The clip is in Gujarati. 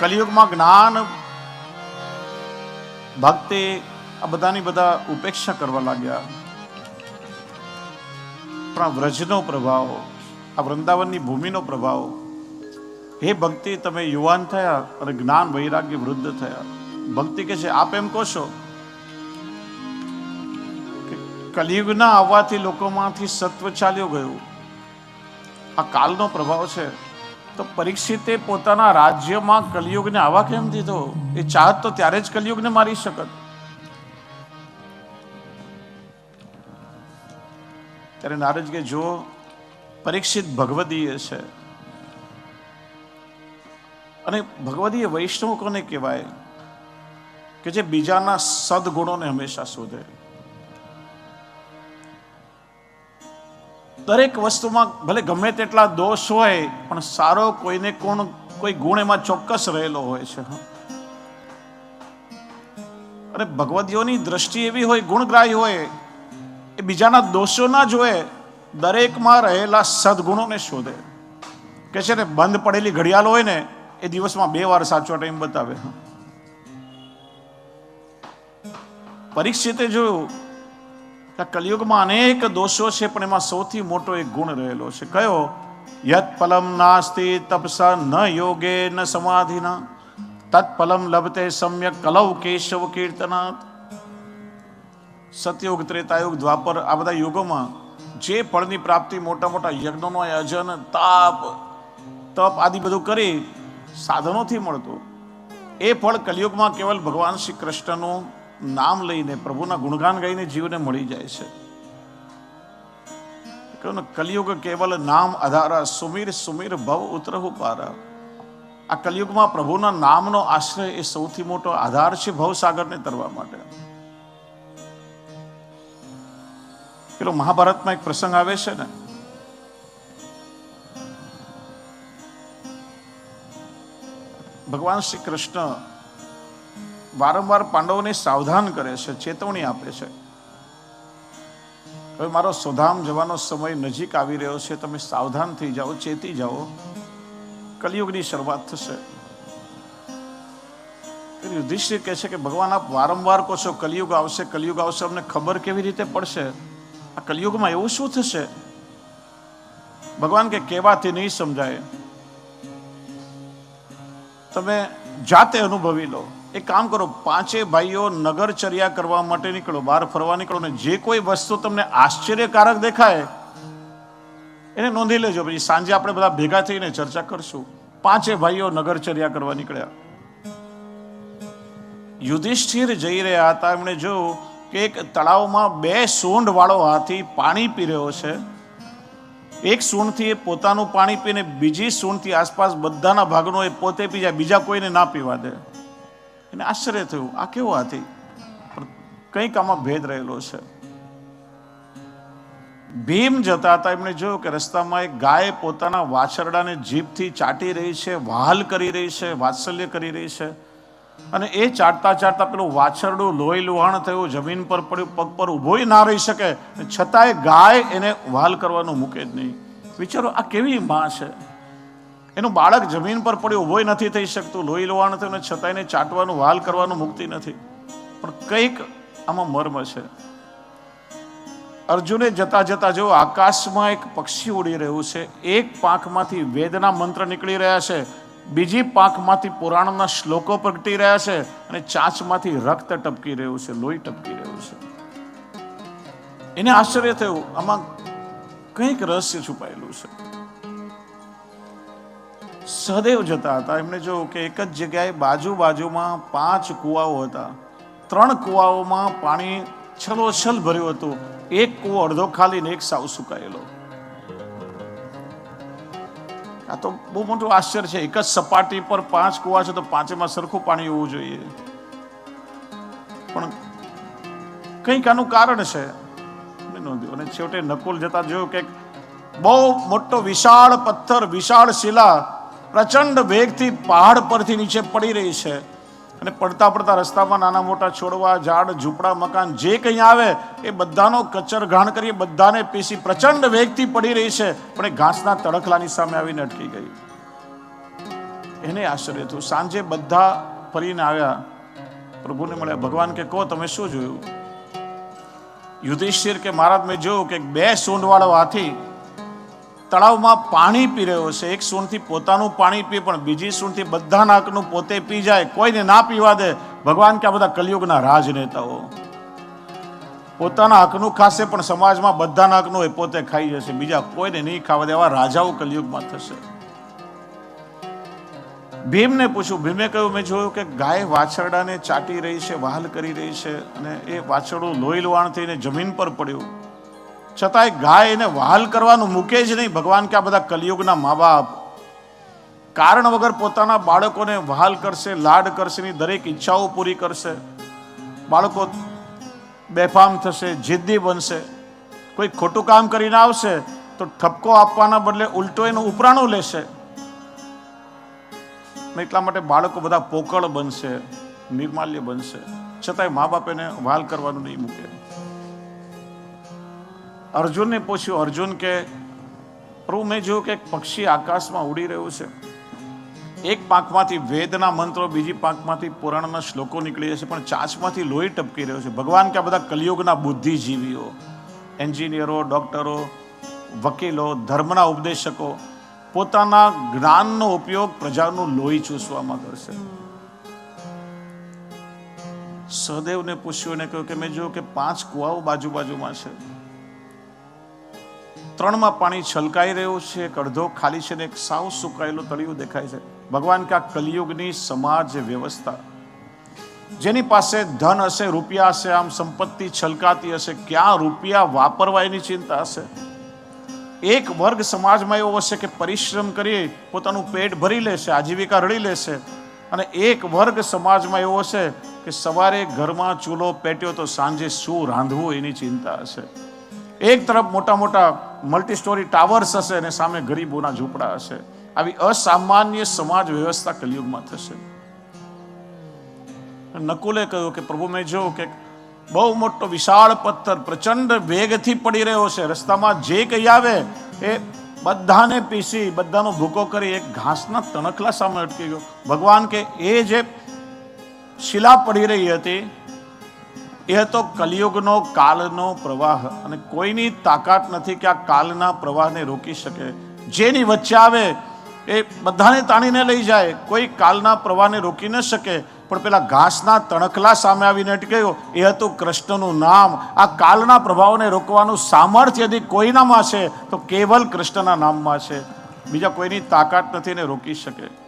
કલિયુગમાં જ્ઞાન, ભક્તિ, આ બધાની બધા ઉપેક્ષા કરવા લાગ્યા. પણ વ્રજનો પ્રભાવ, આ વૃંદાવનની ભૂમિનો પ્રભાવ. હે ભક્તિ, તમે યુવાન થયા અને જ્ઞાન વૈરાગ્ય વૃદ્ધ થયા. ભક્તિ કે છે, આપ એમ કહો છો? કલિયુગના આવવાથી લોકોમાંથી સત્વ ચાલ્યો ગયું. આ કાલનો પ્રભાવ છે. તો પરીક્ષિતે પોતાના રાજ્યમાં કલયુગને આવા કેમ દીધો? એ ચાહત તો ત્યારે જ કલયુગને મારી શકત. ત્યારે નારદ કે, જો પરીક્ષિત ભગવદીય છે. અને ભગવદીય વૈષ્ણવ કોને કહેવાય કે જે બીજાના સદગુણોને હંમેશા શોધે. દરેક વસ્તુમાં ભલે ગમે તેટલા દોષ હોય, પણ સારો કોઈને કોણ, કોઈ ગુણ એમાં ચોક્કસ રહેલો હોય છે અને ભગવદીઓની દ્રષ્ટિ એવી હોય, ગુણગ્રાહી હોય, એ બીજાના દોષો ના જોએ દરેકમાં રહેલા સદગુણોને શોધે. કે છે ને, બંધ પડેલી ઘડિયાળ હોય ને, એ દિવસમાં બે વાર સાચો ટાઈમ બતાવે પરીક્ષિતે જોયું કલિયુગમાં અનેક દોષો છે, પણ એમાં સૌથી મોટો એક ગુણ રહેલો છે. કયો? યત ફલમ નાસ્તિ તપસા ન યોગે ન સમાધિના. તત્ફલમ લભતે સમ્યક કલવ કેશવ કીર્તનાથ સતયુગ, ત્રેતાયુગ, દ્વાપર, આ બધા યુગોમાં જે ફળની પ્રાપ્તિ મોટા મોટા યજ્ઞોનો આયોજન, તાપ, તપ આદિ બધું કરી સાધનોથી મળતું. એ ફળ કલિયુગમાં કેવલ ભગવાન શ્રી કૃષ્ણનું નામ લઈને પ્રભુના ગુણગાન ગાઈને જીવને મળી જાય છે. કહ્યું કલિયુગ કેવલ નામ આધારા, સુમીર સુમીર ભવ ઉતરહુ પારા. આ કલયુગમાં પ્રભુના નામનો આશ્રય એ સૌથી મોટો આધાર છે ભવસાગરને તરવા માટે. પેલો મહાભારતમાં એક પ્રસંગ આવે છે ને. ભગવાન શ્રી કૃષ્ણ વારંવાર પાંડવોને સાવધાન કરે છે, ચેતવણી આપે છે. હવે મારો સુધામ જવાનો સમય નજીક આવી રહ્યો છે, તમે સાવધાન થઈ જાઓ, ચેતી જાઓ. કલિયુગની શરૂઆત થશે. યુધિષ્ઠિર કહે છે કે, ભગવાન, આપ વારંવાર કહો છો, કલિયુગ આવશે કલિયુગ આવશે, અમને ખબર કેવી રીતે પડશે? આ કલિયુગમાં એવું શું થશે? ભગવાન કે, કહેવાથી નહીં સમજાય. તમે જાતે અનુભવી લો. એક કામ કરો, પાંચે ભાઈઓ નગરચર્યા કરવા માટે નીકળો, બહાર ફરવા નીકળો ને જે કોઈ વસ્તુ તમને આશ્ચર્યકારક દેખાય, એને નોંધી લેજો. પછી સાંજે આપણે બધા ભેગા થઈને ચર્ચા કરશું. પાંચે ભાઈઓ નગરચર્યા કરવા નીકળ્યા. યુધિષ્ઠિર જઈ રહ્યા હતા. એમણે જોયું કે એક તળાવમાં બે સૂંઢ વાળો હાથી પાણી પી રહ્યો છે. એક સૂંઢથી એ પોતાનું પાણી પીને બીજી સૂંઢથી આસપાસ બધાના ભાગનો એ પોતે પી જાય, બીજા કોઈને ના પીવા દે. એને આશ્ચર્ય થયું. આ કેવો હાથી? કંઈક આમાં ભેદ રહેલો છે. ભીમ જતા હતા. એમણે જોયું કે રસ્તામાં એક ગાય પોતાના વાછરડાને જીભથી ચાટી રહી છે, વહાલ કરી રહી છે, વાત્સલ્ય કરી રહી છે. અને એ ચાટતા ચાટતા પેલું વાછરડું લોહી લુહાણ થયું, જમીન પર પડ્યું, પગ પર ઊભોય ના રહી શકે. છતાંય ગાય એને વહાલ કરવાનું મૂકે જ નહીં. વિચારો, આ કેવી માં છે? એનું બાળક જમીન પર પડ્યું ઊભોય નથી થઈ શકતું. લોહી લોવાનું થયું ને છતાં એને ચાટવાનું, વાલ કરવાનું મુક્તિ નથી. પણ કંઈક આમાં મર્મ છે. અર્જુને જતા જતા જો આકાશમાં એક પક્ષી ઉડી રહ્યું છે. એક પાંખમાંથી વેદના મંત્ર નીકળી રહ્યા છે. બીજી પાંખમાંથી પુરાણના શ્લોકો પ્રગટી રહ્યા છે અને ચાંચમાંથી રક્ત ટપકી રહ્યું છે, લોહી ટપકી રહ્યું છે. એને આશ્ચર્ય થયું. આમાં કંઈક રહસ્ય છુપાયેલું છે. સહદેવ જતા હતા. એમણે જોયું કે એક જ જગ્યાએ બાજુ બાજુમાં પાંચ કૂવાઓ હતા. ત્રણ કૂવાઓમાં પાણી છલોછલ ભર્યું હતું. એક કૂવો અડધો ખાલી ને એક સાવ સુકાયેલો. આ તો બહુ મોટું આશ્ચર્ય છે. એક જ સપાટી પર પાંચ કૂવા છે તો પાંચેમાં સરખું પાણી હોવું જોઈએ. પણ કંઈક આનું કારણ છે. નોંધ્યું. અને છેવટે નકુલ જતા જોયું કે બહુ મોટો વિશાળ પથ્થર, વિશાળ શિલા પ્રચંડ વેગથી પહાડ પરથી નીચે પડી રહી છે અને પડતા પડતા રસ્તામાં નાના મોટા છોડવા, ઝાડ, ઝૂંપડા, મકાન જે કંઈ આવે એ બધાનો કચર ઘાણ કરી બધાને પીસી પ્રચંડ વેગથી પડી રહી છે, પણ એ ઘાસના તડખલાની સામે આવીને અટકી ગઈ. એને આશ્ચર્ય થયું. સાંજે બધા ફરીને આવ્યા. પ્રભુને મળ્યા, ભગવાન કે કહો, તમે શું જોયું? યુધિષ્ઠિર કે, મહારાજ, મેં જોયું કે બે સૂંઢવાળો હાથી તળાવમાં પાણી પી રહ્યો છે. એક સૂણથી પોતાનું પાણી પીએ, પણ બીજી સૂણથી બધા નાકનું પોતે પી જાય. કોઈને ના પીવા દે. ભગવાન કે આ બધા કલયુગના રાજનેતાઓ. પોતાના હકનું ખાશે, પણ સમાજમાં બધા નાકનું એ પોતે ખાઈ જશે. બીજા કોઈને નહીં ખાવા દેવા રાજાઓ કલયુગમાં થશે. ભીમને પૂછ્યું. ભીમે કહ્યું, મેં જોયું કે ગાય વાછરડાને ચાટી રહી છે, વહાલ કરી રહી છે અને એ વાછરડું લોહી લોહાણ થઈને જમીન પર પડ્યું. છતાંય ગાય એને વહાલ કરવાનું મૂકે જ નહીં. ભગવાન કે આ બધા કલયુગના મા બાપ કારણ વગર પોતાના બાળકોને વહાલ કરશે, લાડ કરશે ની દરેક ઈચ્છાઓ પૂરી કરશે. બાળકો બેફામ થશે, જિદ્દી બનશે. કોઈ ખોટું કામ કરીને આવશે તો ઠપકો આપવાના બદલે ઉલટો એનું ઉપરાણું લેશે. એટલા માટે બાળકો બધા પોકળ બનશે, નિર્માલ્ય બનશે. છતાંય મા બાપ એને વહાલ કરવાનું નહીં મૂકે. અર્જુનને પૂછ્યું, અર્જુન કે, પ્રભુ મેં જોયું કે એક પક્ષી આકાશમાં ઉડી રહ્યું છે. એક પાંખમાંથી વેદના મંત્રો, બીજી પાંખમાંથી પુરાણના શ્લોકો નીકળી જશે પણ ચાંચમાંથી લોહી ટપકી રહ્યો છે. ભગવાન કે આ બધા કલિયુગના બુદ્ધિજીવીઓ, એન્જિનિયરો, ડૉક્ટરો, વકીલો, ધર્મના ઉપદેશકો, પોતાના જ્ઞાનનો ઉપયોગ પ્રજાનું લોહી ચૂસવામાં કરશે. સહદેવને પૂછ્યું અને કહ્યું કે, મેં જોયું કે પાંચ કુવાઓ બાજુ બાજુમાં છે. ત્રણમાં પાણી છલકાઈ રહ્યું છે, એક અડધો ખાલી છે ને એક સાવ સુકાયેલું તળિયું દેખાય છે. ભગવાન કે આ કલિયુગની સમાજ વ્યવસ્થા. જેની પાસે ધન હશે, રૂપિયા હશે, આમ સંપત્તિ છલકાતી હશે, ક્યાં રૂપિયા વાપરવા એની ચિંતા હશે? એક વર્ગ સમાજમાં એવો હશે કે પરિશ્રમ કરી પોતાનું પેટ ભરી લેશે, આજીવિકા રળી લેશે. અને એક વર્ગ સમાજમાં એવો હશે કે સવારે ઘરમાં ચૂલો પેટ્યો તો સાંજે શું રાંધવું એની ચિંતા હશે. એક તરફ મોટા મોટા મલ્ટી સ્ટોરી ટાવર્સ હશે અને સામે ગરીબોના ઝૂંપડા હશે. આવી અસામાન્ય સમાજ વ્યવસ્થા કલયુગમાં થશે. નકુલે કહ્યું કે, પ્રભુ, મેં જોયું કે બહુ મોટો વિશાળ પથ્થર પ્રચંડ વેગથી પડી રહ્યો છે. રસ્તામાં જે કંઈ આવે એ બધાને પીસી, બધાનો ભૂકો કરી એક ઘાસના તણખલા સામે અટકી ગયો. ભગવાન કે, એ જે શિલા પડી રહી હતી એ હતો કલિયુગનો કાલનો પ્રવાહ અને કોઈની તાકાત નથી કે આ કાલના પ્રવાહને રોકી શકે. જેની વચ્ચે આવે એ બધાને તાણીને લઈ જાય. કોઈ કાલના પ્રવાહને રોકી ન શકે. પણ પેલા ઘાસના તણખલા સામે આવીને અટક્યો. એ હતું કૃષ્ણનું નામ. આ કાલના પ્રભાવને રોકવાનું સામર્થ્ય યદિ કોઈનામાં છે, તો કેવલ કૃષ્ણના નામમાં છે. બીજા કોઈની તાકાત નથી એને રોકી શકે.